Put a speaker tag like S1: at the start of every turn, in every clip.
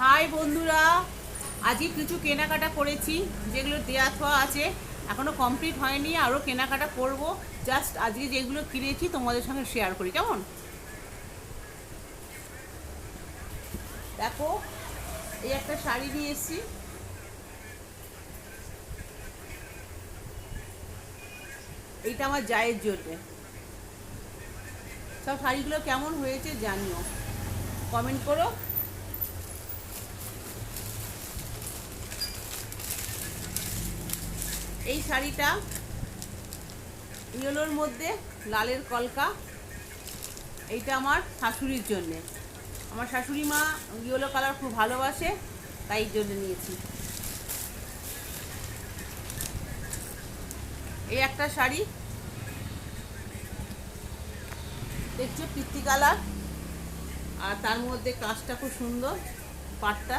S1: High বন্ধুরা আজকে কিছু কেনাকাটা করেছি, যেগুলো দেয়া থোয়া আছে, এখনও কমপ্লিট হয়নি আরও কেনাকাটা করব। জাস্ট আজকে যেগুলো কিনেছি, তোমাদের সঙ্গে শেয়ার করি, কেমন? দেখো, এই একটা শাড়ি নিয়ে এসেছি। এইটা আমার জায়ের জন্যে। সব শাড়িগুলো কেমন হয়েছে জানিও। কমেন্ট করো। এই শাড়িটা ইয়েলোর মধ্যে, লালের কলকা। এইটা আমার শাশুড়ির জন্যে। আমার শাশুড়ি মা ইয়েলো কালার খুব ভালোবাসে, তাই জন্য নিয়েছি। এই একটা শাড়ি। দেখছ, পিত্তি কালার। আর তার মধ্যে কাজটা খুব সুন্দর, পাটটা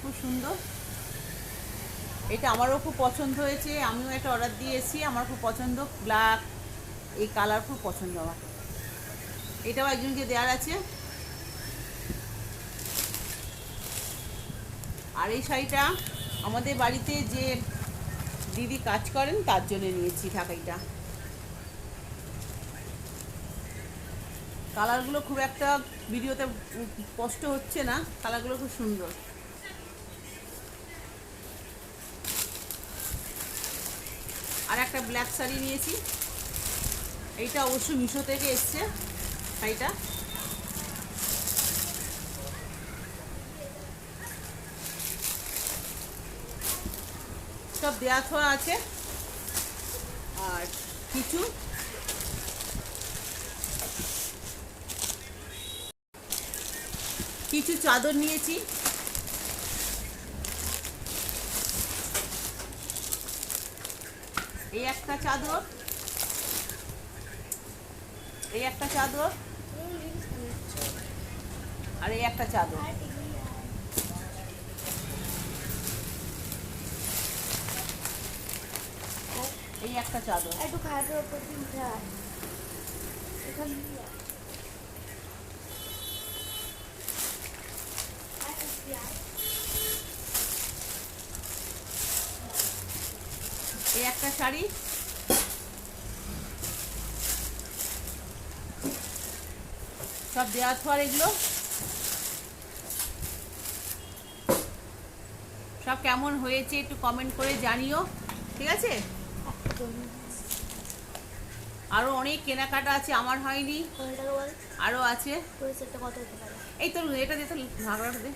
S1: খুব সুন্দর। এটা আমারও খুব পছন্দ হয়েছে, আমিও একটা অর্ডার দিয়েছি, আমার খুব পছন্দ ব্ল্যাক এই কালার খুব পছন্দ আমার। এটাও একজনকে দেওয়ার আছে। আর এই শাড়িটা আমাদের বাড়িতে যে দিদি কাজ করেন, তার জন্য নিয়েছি ঢাকাইটা। কালারগুলো খুব একটা ভিডিওতে স্পষ্ট হচ্ছে না কালারগুলো খুব সুন্দর। একটা ব্ল্যাক শাড়ি নিয়েছি। এইটা অবশ্য মিশো থেকে এসছে শাড়িটা। সব দেওয়া থোয়া আছে। আর কিছু কিছু চাদর নিয়েছি। এই একটা চাদর। এই একটা চাদর। আর এই একটা চাদর। এই একটা চাদর।
S2: একটু খাটের ওপর
S1: এই একটা শাড়ি। সব দেওয়া থোয়ার এগুলো। সব কেমন হয়েছে একটু কমেন্ট করে জানিও, ঠিক আছে। আরও অনেক কেনাকাটা আছে, আমার হয়নি। আরও আছে।
S2: তোর
S1: এই তো এটা দে। তো ঘাগড়াটা দে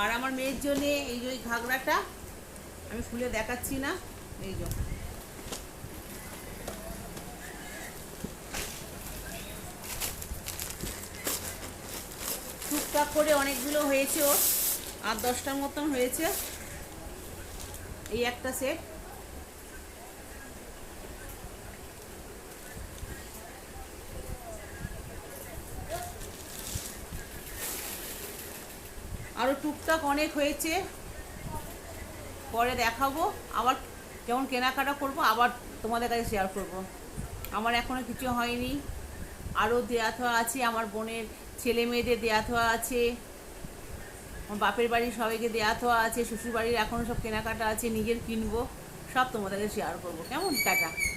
S1: আর আমার মেয়ের জন্যে এই যে ওই ঘাগড়াটা, আমি ফুলে দেখাচ্ছি না, এই যে। টুকটাক করে অনেকগুলো হয়েছে ওর আর দশটার মতন হয়েছে। এই একটা সেট আরও টুকটাক অনেক হয়েছে। পরে দেখাবো। আবার যখন কেনাকাটা করব, আবার তোমাদের কাছে শেয়ার করব। আমার এখনও কিছু হয়নি। আরও দেয়া থোয়া আছে, আমার বোনের ছেলে মেয়েদের দেয়া থোয়া আছে। আমার বাপের বাড়ির সবাইকে দেয়া থোয়া আছে শ্বশুর বাড়ির এখনও সব কেনাকাটা আছে, নিজের কিনবো, সব তোমাদেরকে শেয়ার করব। কেমন? টাটা।